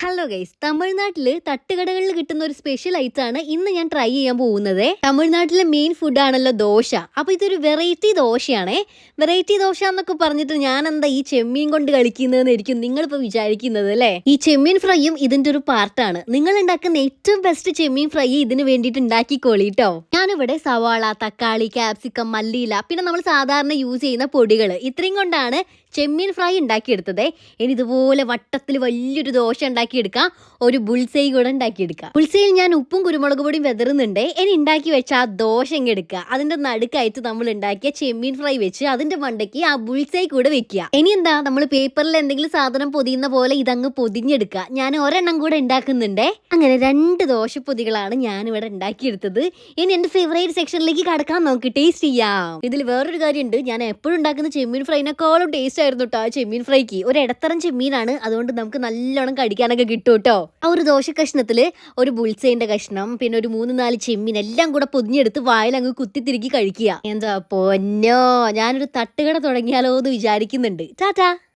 Hello guys തമിഴ്നാട്ടിൽ തട്ടുകടകളിൽ കിട്ടുന്ന ഒരു സ്പെഷ്യൽ ഐറ്റം ആണ് ഇന്ന് ഞാൻ ട്രൈ ചെയ്യാൻ പോകുന്നത്. തമിഴ്നാട്ടിലെ മെയിൻ ഫുഡ് ആണല്ലോ ദോശ. അപ്പൊ ഇതൊരു വെറൈറ്റി ദോശയാണേ. വെറൈറ്റി ദോശ എന്നൊക്കെ പറഞ്ഞിട്ട് ഞാൻ എന്താ ഈ ചെമ്മീൻ കൊണ്ട് കളിക്കുന്നതെന്നായിരിക്കും നിങ്ങളിപ്പോ വിചാരിക്കുന്നത് അല്ലേ? ഈ ചെമ്മീൻ ഫ്രൈയും ഇതിന്റെ ഒരു പാർട്ടാണ് നിങ്ങൾ ഉണ്ടാക്കുന്ന ഏറ്റവും ബെസ്റ്റ് ചെമ്മീൻ ഫ്രൈ ഇതിന് വേണ്ടിയിട്ട് ഉണ്ടാക്കിക്കോളി കേട്ടോ ഞാനിവിടെ സവാള തക്കാളി ക്യാപ്സിക്കം മല്ലിയില പിന്നെ നമ്മൾ സാധാരണ യൂസ് ചെയ്യുന്ന പൊടികൾ ഇത്രയും കൊണ്ടാണ് ചെമ്മീൻ ഫ്രൈ ഉണ്ടാക്കിയെടുത്തത്. ഇനി ഇതുപോലെ വട്ടത്തിൽ വലിയൊരു ദോശ ഉണ്ടാക്കിയെടുക്കാം. ഒരു ബുൾസൈ കൂടെ ഉണ്ടാക്കിയെടുക്കാം. ബുൾസൈയിൽ ഞാൻ ഉപ്പും കുരുമുളക് പൊടിയും വെതറുന്നുണ്ട്. ഇനി ഉണ്ടാക്കി വെച്ച ആ ദോശ ഇങ്ങ് എടുക്കുക. അതിന്റെ നടുക്കായിട്ട് നമ്മൾ ഉണ്ടാക്കിയ ചെമ്മീൻ ഫ്രൈ വെച്ച് അതിന്റെ മണ്ടയ്ക്ക് ആ ബുൾസൈ കൂടെ വെക്കുക. ഇനി എന്താ നമ്മൾ പേപ്പറിൽ എന്തെങ്കിലും സാധനം പൊതിയുന്ന പോലെ ഇതങ്ങ് പൊതിഞ്ഞെടുക്കുക. ഞാൻ ഒരെണ്ണം കൂടെ ഉണ്ടാക്കുന്നുണ്ട്. അങ്ങനെ രണ്ട് ദോശപ്പൊതികളാണ് ഞാൻ ഇവിടെ ഉണ്ടാക്കിയെടുത്തത്. ഇനി എന്റെ ഫേവറേറ്റ് സെക്ഷനിലേക്ക് കടക്കാൻ നോക്കി ടേസ്റ്റ് ചെയ്യാം. ഇതിൽ വേറൊരു കാര്യമുണ്ട്. ഞാൻ എപ്പോഴും ഉണ്ടാക്കുന്ന ചെമ്മീൻ ഫ്രൈനേക്കാളും ടേസ്റ്റ് ആയിരുന്നു കേട്ടോ ആ ചെമ്മീൻ ഫ്രൈക്ക്. ഒരു ഇടത്തരം ചെമ്മീനാണ്. അതുകൊണ്ട് നമുക്ക് നല്ലോണം കടിക്കാനൊക്കെ കിട്ടും കേട്ടോ ആ ഒരു ദോശ കഷ്ണത്തിൽ ഒരു ബുൾസേന്റെ കഷ്ണം പിന്നെ ഒരു മൂന്ന് നാല് ചെമ്മീൻ എല്ലാം കൂടെ പൊതിഞ്ഞെടുത്ത് വായിൽ അങ്ങ് കുത്തി തിരികെ കഴിക്കുക. എന്താ പൊന്നോ? ഞാനൊരു തട്ടുകട തുടങ്ങിയാലോ എന്ന് വിചാരിക്കുന്നുണ്ട് ടാറ്റാ